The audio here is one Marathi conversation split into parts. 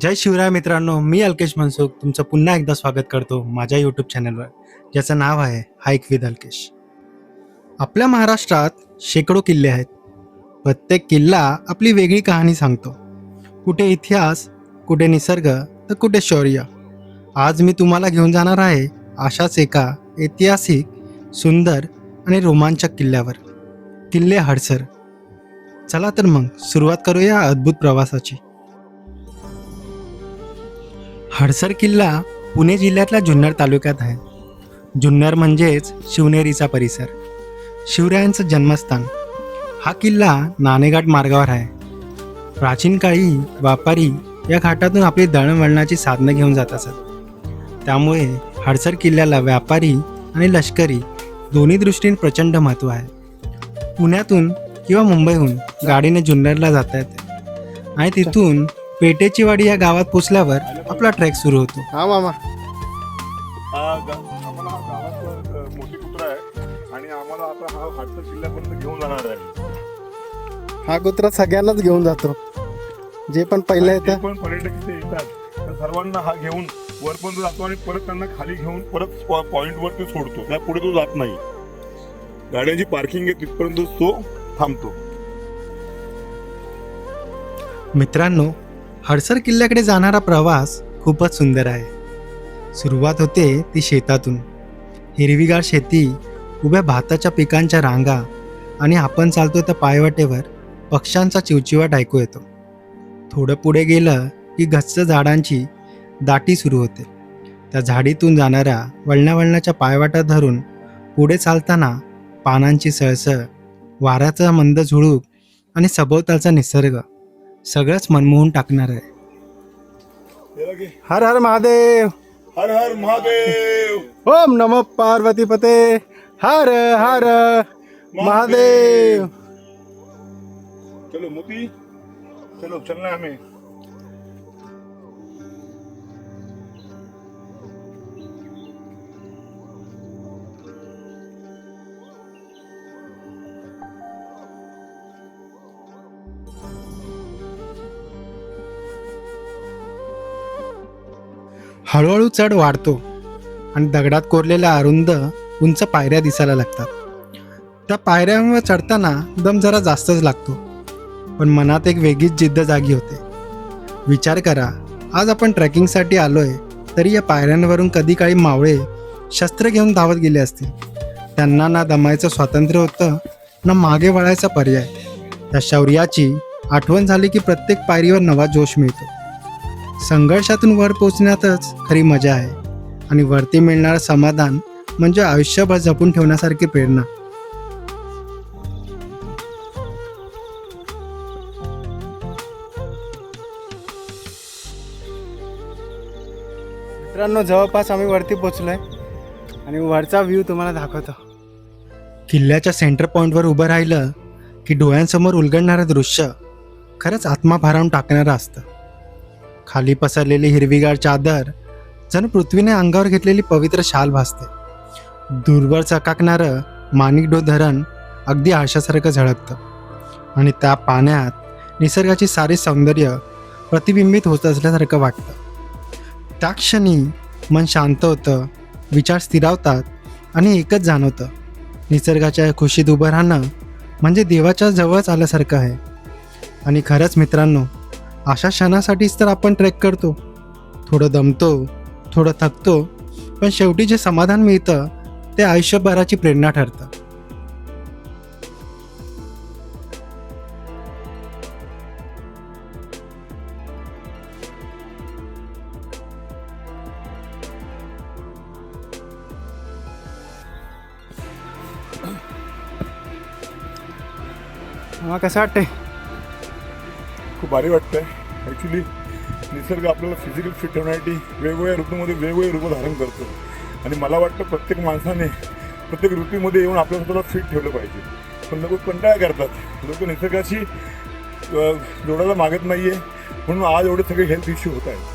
जय शिवराय मित्रांनो मी अल्केश मनसुख तुमचं पुन्हा एकदा स्वागत करतो माझ्या यूट्यूब चॅनलवर ज्याचं नाव आहे हाईक विद अल्केश. आपल्या महाराष्ट्रात शेकडो किल्ले आहेत. प्रत्येक किल्ला आपली वेगळी कहाणी सांगतो. कुठे इतिहास कुठे निसर्ग तर कुठे शौर्य. आज मी तुम्हाला घेऊन जाणार आहे अशाच एका ऐतिहासिक सुंदर आणि रोमांचक किल्ल्यावर. किल्ले हडसर. चला तर मग सुरुवात करूया अद्भुत प्रवासाची. हडसर किल्ला पुणे जिल्ह्यातल्या जुन्नर तालुक्यात आहे. जुन्नर म्हणजेच शिवनेरीचा परिसर. शिवरायांचं जन्मस्थान. हा किल्ला नाणेघाट मार्गावर आहे. प्राचीन काळी व्यापारी या घाटातून आपली दळणवळणाची साधनं घेऊन जात असत. त्यामुळे हडसर किल्ल्याला व्यापारी आणि लष्करी दोन्ही दृष्टीने प्रचंड महत्त्व आहे. पुण्यातून किंवा मुंबईहून गाडीने जुन्नरला जाता येते. आणि तिथून पेटेची वाडी या गावात पोचल्यावर आपला ट्रेक सुरू होतो. हा मामा. हा गा- आम्हाला हा गावात अ, मोठी कुत्रा आहे आणि आम्हाला आता हा किल्ल्यापर्यंत घेऊन जाणार आहे. हा कुत्रा सगळ्यांनाच घेऊन जातो. जे पण पहिलं आणि जे येतं पण पर्यटक इथे येतात त्या सर्वांना हा घेऊन वरपर्यंत जातो आणि परत त्यांना खाली घेऊन परत पॉइंट वरती सोडतो. त्या पुढे तो जात नाही. गाड्यांची पार्किंग आहे तिथपर्यंत तो थांबतो. मित्रांनो हडसर किल्ल्याकडे जाणारा प्रवास खूपच सुंदर आहे. सुरुवात होते ती शेतातून. हिरवीगार शेती उभ्या भाताच्या पिकांच्या रांगा आणि आपण चालतो त्या पायवाटेवर पक्ष्यांचा चिवचिवाट ऐकू येतो. थोडं पुढे गेलं की गच्च झाडांची दाटी सुरू होते. त्या झाडीतून जाणाऱ्या वळण्या पायवाटा धरून पुढे चालताना पानांची सळसळ वाऱ्याचा मंद झुळूक आणि सभोवतालचा निसर्ग सगळंच मनमोहून टाकणार आहे. हर हर महादेव. हर हर महादेव. ओम नमो पार्वती पते. हर हर महादेव. चलो मोती. चलो चलना हमें. हळूहळू चढ वाढतो आणि दगडात कोरलेल्या अरुंद उंच पायऱ्या दिसायला लागतात. त्या पायऱ्यांवर चढताना दम जरा जास्तच लागतो पण मनात एक वेगळीच जिद्द जागी होते. विचार करा आज आपण ट्रेकिंगसाठी आलोय तरी या पायऱ्यांवरून कधी काळी मावळे शस्त्र घेऊन धावत गेले असतील. त्यांना ना दमायचं स्वातंत्र्य होतं ना मागे वळायचा पर्याय. त्या शौर्याची आठवण झाली की प्रत्येक पायरीवर नवा जोश मिळतो. संघर्षातून वर पोचण्यातच खरी मजा आहे. आणि वरती मिळणारं समाधान म्हणजे आयुष्यभर जपून ठेवण्यासारखी प्रेरणा. मित्रांनो जवळपास आम्ही वरती पोचलोय आणि वरचा व्ह्यू तुम्हाला दाखवतो. किल्ल्याच्या सेंटर पॉईंटवर उभं राहिलं की डोळ्यांसमोर उलगडणारं दृश्य खरंच आत्मा भारावून टाकणारं असतं. खाली पसरलेली हिरवीगार चादर जणू पृथ्वीने अंगावर घेतलेली पवित्र शाल भासते. दूरवर चकाकणारं माणिकडो धरण अगदी आशासारखं झळकतं. आणि त्या पाण्यात निसर्गाची सारी सौंदर्य प्रतिबिंबित होत असल्यासारखं वाटतं. त्या क्षणी मन शांत होतं विचार स्थिरावतात आणि एकच जाणवतं. निसर्गाच्या खुशीत उभं राहणं म्हणजे देवाच्या जवळच आल्यासारखं आहे. आणि खरंच मित्रांनो अशा क्षणासाठीच तर आपण ट्रेक करतो. थोडं दमतो थोडं थकतो पण शेवटी जे समाधान मिळतं ते आयुष्यभराची प्रेरणा ठरतं. मग कसं वाटतंय? खूप भारी वाटतंय. ॲक्च्युली निसर्ग आपल्याला फिजिकल फिट ठेवण्यासाठी वेगवेगळ्या ऋतूमध्ये वेगवेगळे रूप धारण करतो. आणि मला वाटतं प्रत्येक माणसाने प्रत्येक ऋतूमध्ये येऊन आपल्या स्वतःला फिट ठेवलं पाहिजे. पण लोक कंटाळा करतात? लोक निसर्गाशी जोडायला मागत नाही आहे म्हणून आज एवढे सगळे हेल्थ इश्यू होत आहेत.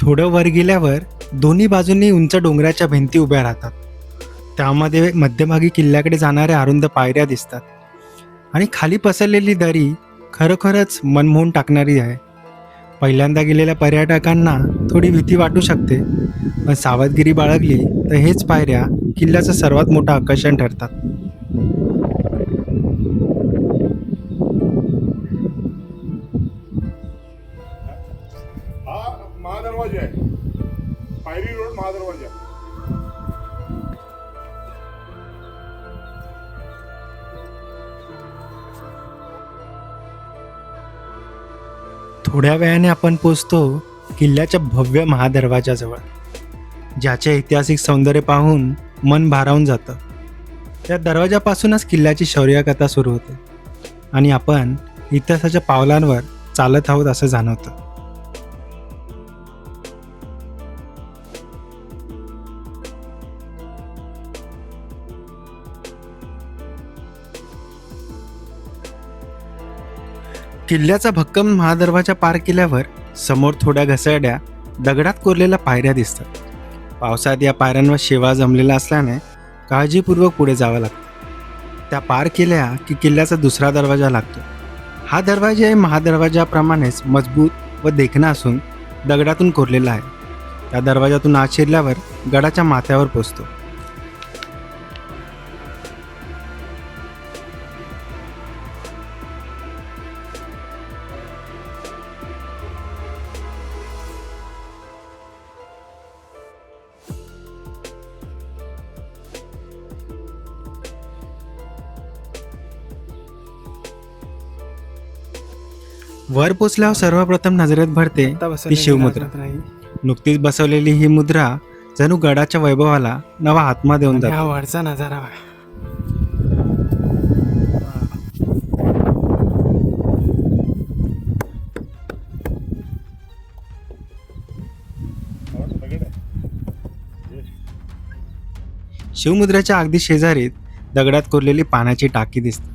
थोडं वर गेल्यावर दोन्ही बाजूंनी उंच डोंगराच्या भिंती उभ्या राहतात. त्यामध्ये मध्यभागी किल्ल्याकडे जाणाऱ्या अरुंद पायऱ्या दिसतात. आणि खाली पसरलेली दरी खरोखरच मनमोहून टाकणारी आहे. पहिल्यांदा गेलेल्या पर्यटकांना थोडी भीती वाटू शकते पण सावधगिरी बाळगली तर हेच पायऱ्या किल्ल्याचं सर्वात मोठं आकर्षण ठरतात. थोड्या वेळाने आपण पोचतो किल्ल्याच्या भव्य महादरवाजाजवळ ज्याचे ऐतिहासिक सौंदर्य पाहून मन भारावून जातं. त्या दरवाजापासूनच किल्ल्याची शौर्यकथा सुरू होते. आणि आपण इतिहासाच्या पावलांवर चालत आहोत असं जाणवतं. किल्ल्याचा भक्कम महादरवाजा पार केल्यावर समोर थोड्या घसरड्या दगडात कोरलेल्या पायऱ्या दिसतात. पावसात या पायऱ्यांवर शेवा जमलेला असल्याने काळजीपूर्वक पुढे जावं लागतं. त्या पार केल्या की किल्ल्याचा दुसरा दरवाजा लागतो. हा दरवाजा महादरवाजाप्रमाणेच मजबूत व देखणा असून दगडातून कोरलेला आहे. त्या दरवाजातून आत शिरल्यावर गडाच्या माथ्यावर पोचतो. वर पोचल्यावर सर्वप्रथम नजरेत भरते ती शिवमुद्रा. नुकतीच बसवलेली ही मुद्रा जणू गडाच्या वैभवाला नवा आत्मा देऊन आणि जाते. वरचा नजारा शिवमुद्रेच्या अगदी शेजारीत दगडात कोरलेली पाण्याची टाकी दिसते.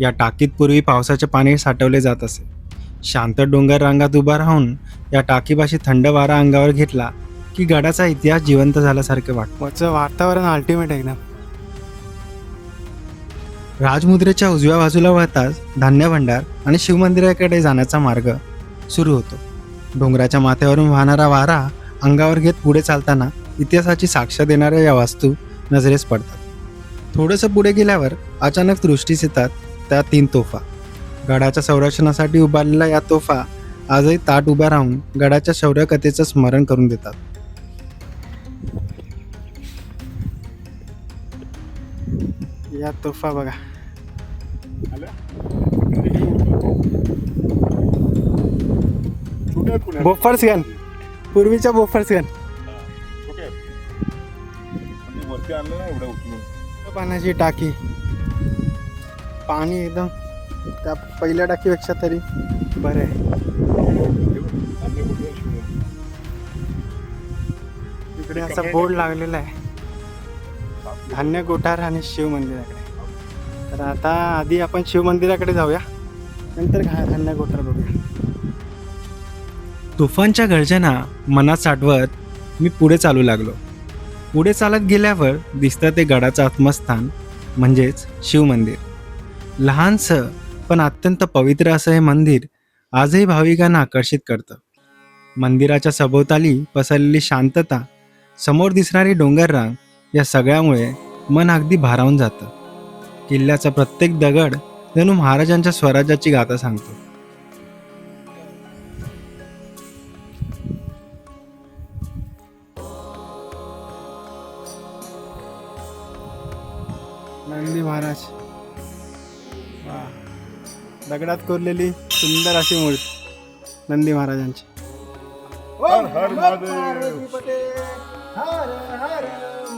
या टाकीत पूर्वी पावसाचे पाणी साठवले जात असे. शांत डोंगर रांगात उभा राहून या टाकीपाशी थंड वारा अंगावर घेतला की गडाचा इतिहास जिवंत झाल्यासारखे वाटतो. वरचं वातावरण अल्टिमेट एकदम राजमुद्रेच्या उजव्या बाजूला वळताच धान्य भंडार आणि शिवमंदिराकडे जाण्याचा मार्ग सुरू होतो. डोंगराच्या माथ्यावरून वाहणारा वारा अंगावर घेत पुढे चालताना इतिहासाची साक्ष देणाऱ्या या वास्तू नजरेस पडतात. थोडंसं पुढे गेल्यावर अचानक दृष्टीस येतात त्या तीन तोफा. गडाच्या संरक्षणासाठी उभारलेल्या या तोफा आजही ताट उभ्या राहून गडाच्या शौर्यकथेचं स्मरण करून देतात. या तोफा बघा. Bofors gun. पूर्वीच्या बोफर्स गन. पाण्याची टाकी. पाणी एकदम त्या पहिल्या टाकीपेक्षा तरी बरं आहे. इकडे असा बोर्ड लागलेला आहे. धान्य गोठार आणि शिव मंदिराकडे. तर आता आधी आपण शिव मंदिराकडे जाऊया. नंतर घा- धान्य गोठार बघूया. तुफानच्या गर्जना मनात साठवत मी पुढे चालू लागलो. पुढे चालत गेल्यावर दिसतं ते गडाचं आत्मस्थान म्हणजेच शिवमंदिर लहानसं पण अत्यंत पवित्र असं हे मंदिर आजही भाविकांना आकर्षित करतं. मंदिराच्या सभोवताली पसरलेली शांतता समोर दिसणारी डोंगररांग या सगळ्यामुळे मन अगदी भारावून जातं. किल्ल्याचा प्रत्येक दगड जणू महाराजांच्या स्वराज्याची गाथा सांगतो. नंदी महाराज. दगडात कोरलेली सुंदर अशी मूर्ती नंदी महाराजांची. हर हर महादेव. हर हर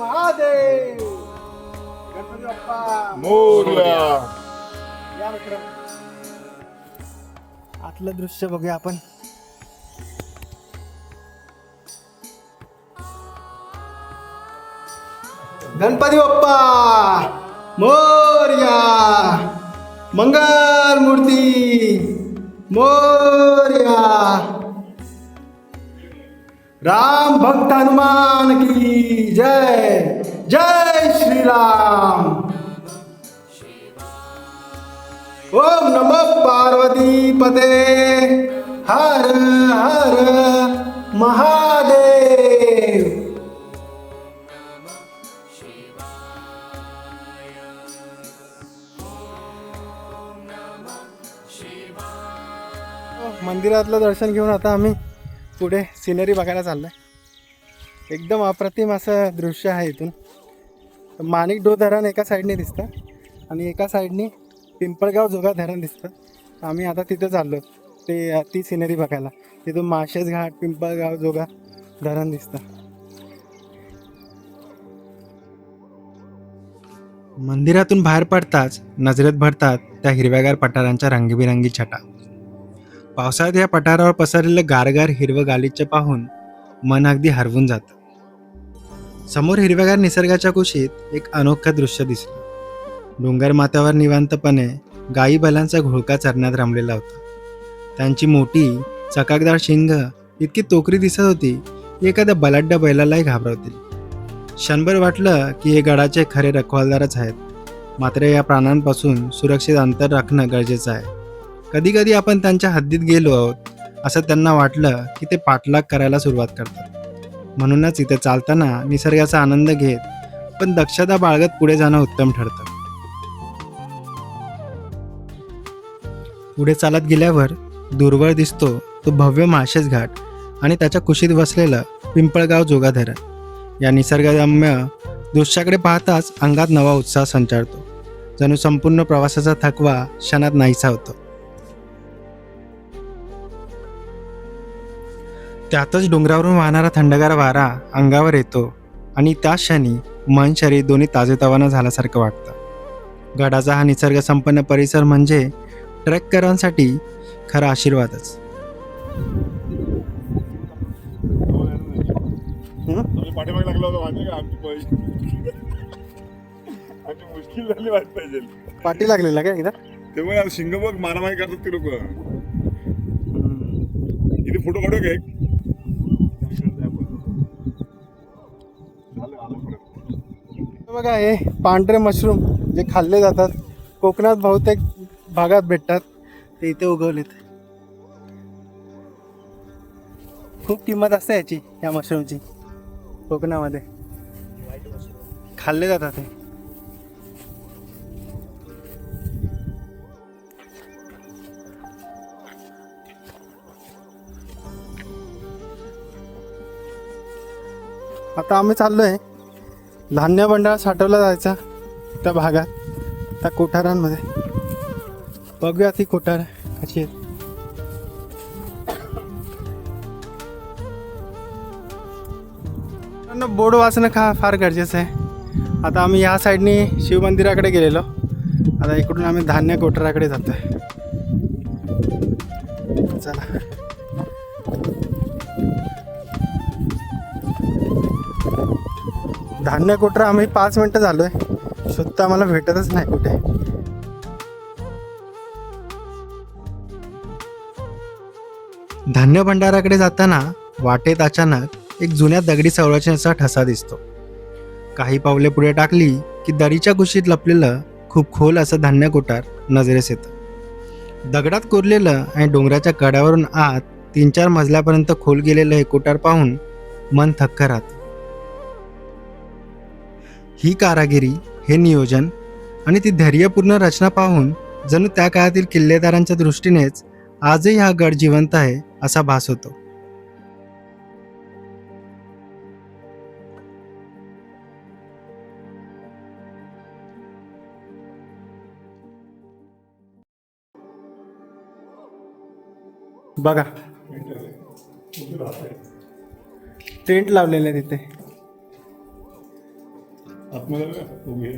महादेव गणपती बाप्पा मोरया. या मित्र आतलं दृश्य बघूया आपण. गणपती बाप्पा मोर्या. मंगल मूर्ति, मोरिया। राम भक्त हनुमान की जय जय श्री राम ओम नमो पार्वती पते। हर हर महादेव। मंदिरातलं दर्शन घेऊन आता आम्ही पुढे सिनरी बघायला चाललोय. एकदम अप्रतिम असं दृश्य आहे इथून. माणिक डो धरण एका साईडने दिसतं आणि एका साईडनी पिंपळगाव जोगा धरण दिसतं. आम्ही आता तिथं चाललो ते ती सिनरी बघायला. तिथून माशेज घाट पिंपळगाव जोगा धरण दिसतं. मंदिरातून बाहेर पडताच नजरेत भरतात त्या हिरव्यागार पठारांच्या रंगीबिरंगी छटा. पावसाळ्यात या पठारावर पसरलेलं गारगार हिरवं गालिच्य पाहून मन अगदी हरवून जातं. समोर हिरव्यागार निसर्गाच्या कुशीत एक अनोखं दृश्य दिसलं. डोंगर माथ्यावर निवांतपणे गायी बैलांचा घोळका चरण्यात रमलेला होता. त्यांची मोठी चकाकदार शिंग इतकी तोकरी दिसत होती की एखाद्या बलाढ्य बैलालाही घाबरवतील. क्षणभर वाटलं की हे गडाचे खरे रखवालदारच आहेत. मात्र या प्राणांपासून सुरक्षित अंतर राखणं गरजेचं आहे. कधी कधी आपण त्यांच्या हद्दीत गेलो आहोत असं त्यांना वाटलं की ते पाठलाग करायला सुरुवात करतात. म्हणूनच इथे चालताना निसर्गाचा आनंद घेत पण दक्षता बाळगत पुढे जाणं उत्तम ठरतं. पुढे चालत गेल्यावर दूरवर दिसतो तो भव्य माळशेज घाट आणि त्याच्या कुशीत वसलेलं पिंपळगाव जोगा धरण या निसर्गरम्य दृश्याकडे पाहताच अंगात नवा उत्साह संचारतो. जणू संपूर्ण प्रवासाचा थकवा क्षणात नाहीसा होतो. त्यातच डोंगरावरून वाहणारा थंडगार वारा अंगावर येतो आणि त्या क्षणी मन शरीर दोन्ही ताजेतवानं झाल्यासारखं वाटतं. गडाचा हा निसर्ग संपन्न परिसर म्हणजे ट्रेककरांसाठी खरा आशीर्वादच. पाठी लागलेला काय एकदा? तेव्हा यार शिंग बघ मारामारी करतात ते लोक. इथे फोटो काढू का एक? बघा हे पांढरे मशरूम जे खाल्ले जातात कोकणात बहुतेक भागात भेटतात ते इथे उगवलेत. खूप किंमत असते याची या मशरूमची कोकणामध्ये. खाल्ले जातात हे आता आम्ही चाललो आहे धान्य भंडार साठवला जायचा त्या भागात त्या कोठारांमध्ये. बघूया ती कोठार कशी आहेत बोर्ड वाचणं का फार गरजेचं आहे. आता आम्ही या साईडनी शिवमंदिराकडे गेलेलो. आता इकडून आम्ही धान्य कोठाराकडे आहे चला. धान्य कुठं? आम्ही पाच मिनटं झालोय. शुद्ध आम्हाला भेटतच नाही कुठे. धान्य भंडाराकडे जाताना वाटेत अचानक एक जुन्या दगडी संरचनेचा ठसा दिसतो. काही पावले पुढे टाकली की दरीच्या घुशीत लपलेलं खूप खोल असं धान्य कोठार नजरेस येतं. दगडात कोरलेलं आणि डोंगराच्या कड्यावरून आत तीन चार मजल्यापर्यंत खोल गेलेलं हे कोठार पाहून मन थक्क राहतं. ही कारागिरी हे नियोजन आणि ती धैर्यपूर्ण रचना पाहून जणू त्या काळातील किल्लेदारांच्या दृष्टीनेच आजही हा गड जिवंत आहे असा भास होतो. बघा. टेंट लावलेले आहे तिथे आतमध्ये बघा, उभे.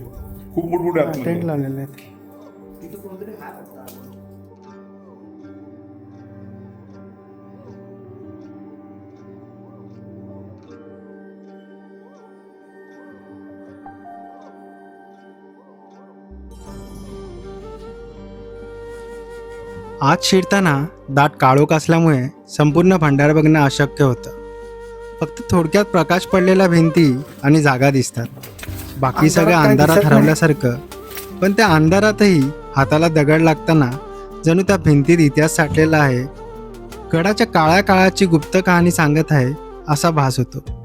खूप मोठमोठे आतमध्ये. टेंट लावलेले आहेत आत शिरताना दाट काळोख असल्यामुळे संपूर्ण भंडार बघणं अशक्य होतं फक्त थोडक्यात प्रकाश पडलेल्या भिंती आणि जागा दिसतात बाकी सगळं अंधारात. हरवल्यासारखं. पण त्या अंधारातही हाताला दगड लागताना जणू त्या भिंतीत इतिहास साठलेला आहे. गडाच्या काळ्या काळाची गुप्त कहाणी सांगत आहे असा भास होतो.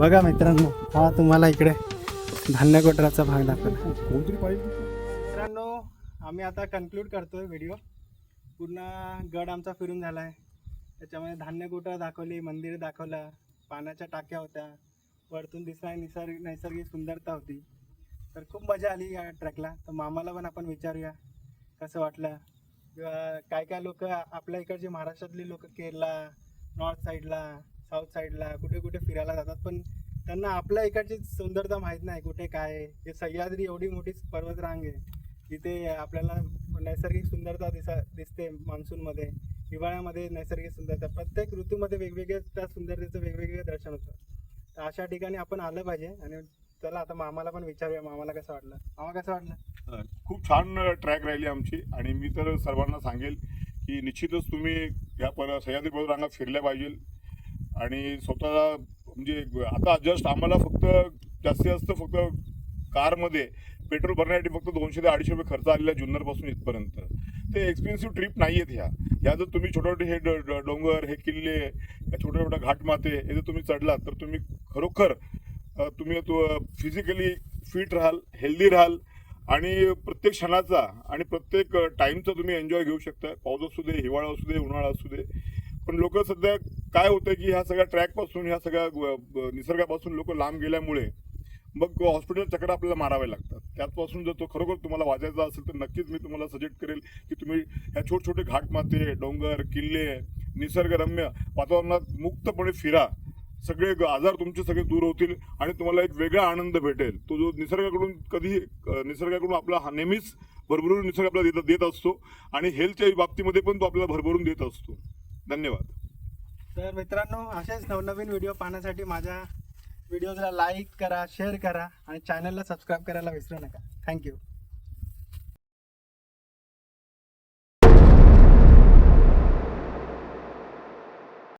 बघा मित्रांनो हा तुम्हाला इकडे धान्य कोटराचा भाग दाखवला. मित्रांनो आम्ही आता कन्क्लूड करतोय व्हिडिओ पूर्ण गड आमचा फिरून झाला आहे त्याच्यामध्ये धान्य कुठं दाखवली मंदिर दाखवलं पाण्याच्या टाक्या होत्या. वरतून दिसणारी निसर्ग नैसर्गिक सुंदरता होती. तर खूप मजा आली या ट्रॅकला तर मामाला पण आपण विचारूया कसं वाटलं? किंवा काय काय लोक आपल्या इकडचे महाराष्ट्रातली लोक केरला नॉर्थ साईडला साऊथ साईडला कुठे कुठे फिरायला जातात पण त्यांना आपल्या इकडची सुंदरता माहीत नाही कुठे काय आहे. हे सह्याद्री एवढी मोठी पर्वतरांग आहे जिथे आपल्याला नैसर्गिक सुंदरता दिसा दिसते मान्सूनमध्ये हिवाळ्यामध्ये नैसर्गिक सुंदरता. प्रत्येक ऋतूमध्ये वेगवेगळे त्या सुंदरतेचं वेगवेगळे दर्शन होतं. तर अशा ठिकाणी आपण आलं पाहिजे आणि चला आता मामाला पण विचारूया मामाला कसं वाटलं? मामा कसं वाटलं? खूप छान ट्रॅक राहिली आमची आणि मी तर सर्वांना सांगेल की निश्चितच तुम्ही या पर सह्याद्री पर्वतरांगा फिरल्या पाहिजे. आणि स्वतः म्हणजे आता जस्ट आम्हाला फक्त जास्तीत जास्त फक्त कारमध्ये पेट्रोल भरण्यासाठी फक्त दोनशे ते अडीचशे रुपये खर्च आलेला आहे जुन्नरपासून इथपर्यंत. ते एक्सपेन्सिव्ह ट्रिप नाही आहेत ह्या. ह्या जर तुम्ही छोटे छोटे हे ड- ड- डोंगर हे किल्ले या छोट्या छोट्या घाटमाते हे जर तुम्ही चढलात तर तुम्ही खरोखर तुम्ही फिजिकली फिट राहाल हेल्दी राहाल आणि प्रत्येक क्षणाचा आणि प्रत्येक टाईमचा तुम्ही एन्जॉय घेऊ शकता. पाऊस असू दे हिवाळा असू दे उन्हाळा असू दे. पण लोक सध्या काय होतं की ह्या सगळ्या ट्रॅकपासून ह्या सगळ्या निसर्गापासून लोक लांब गेल्यामुळे मग हॉस्पिटल चकडा आपल्याला मारावे लागतात. त्याचपासून जर तो खरोखर तुम्हाला वाजायचा असेल तर नक्कीच मी तुम्हाला सजेस्ट करेल की तुम्ही ह्या छोटे छोटे घाटमाते डोंगर किल्ले निसर्गरम्य वातावरणात मुक्तपणे फिरा. सगळे आजार तुमचे सगळे दूर होतील आणि तुम्हाला एक वेगळा आनंद भेटेल. तो जो निसर्गाकडून कधी निसर्गाकडून आपला हा नेहमीच भरभरून निसर्ग आपल्याला देत देत असतो आणि हेल्थच्या बाबतीमध्ये पण तो आपल्याला भरभरून देत असतो. धन्यवाद. तर मित्रांनो असेच नवनवीन व्हिडिओ पाहण्यासाठी माझ्या व्हिडिओजला लाईक करा शेअर करा आणि चॅनलला सबस्क्राईब करायला विसरू नका. थँक्यू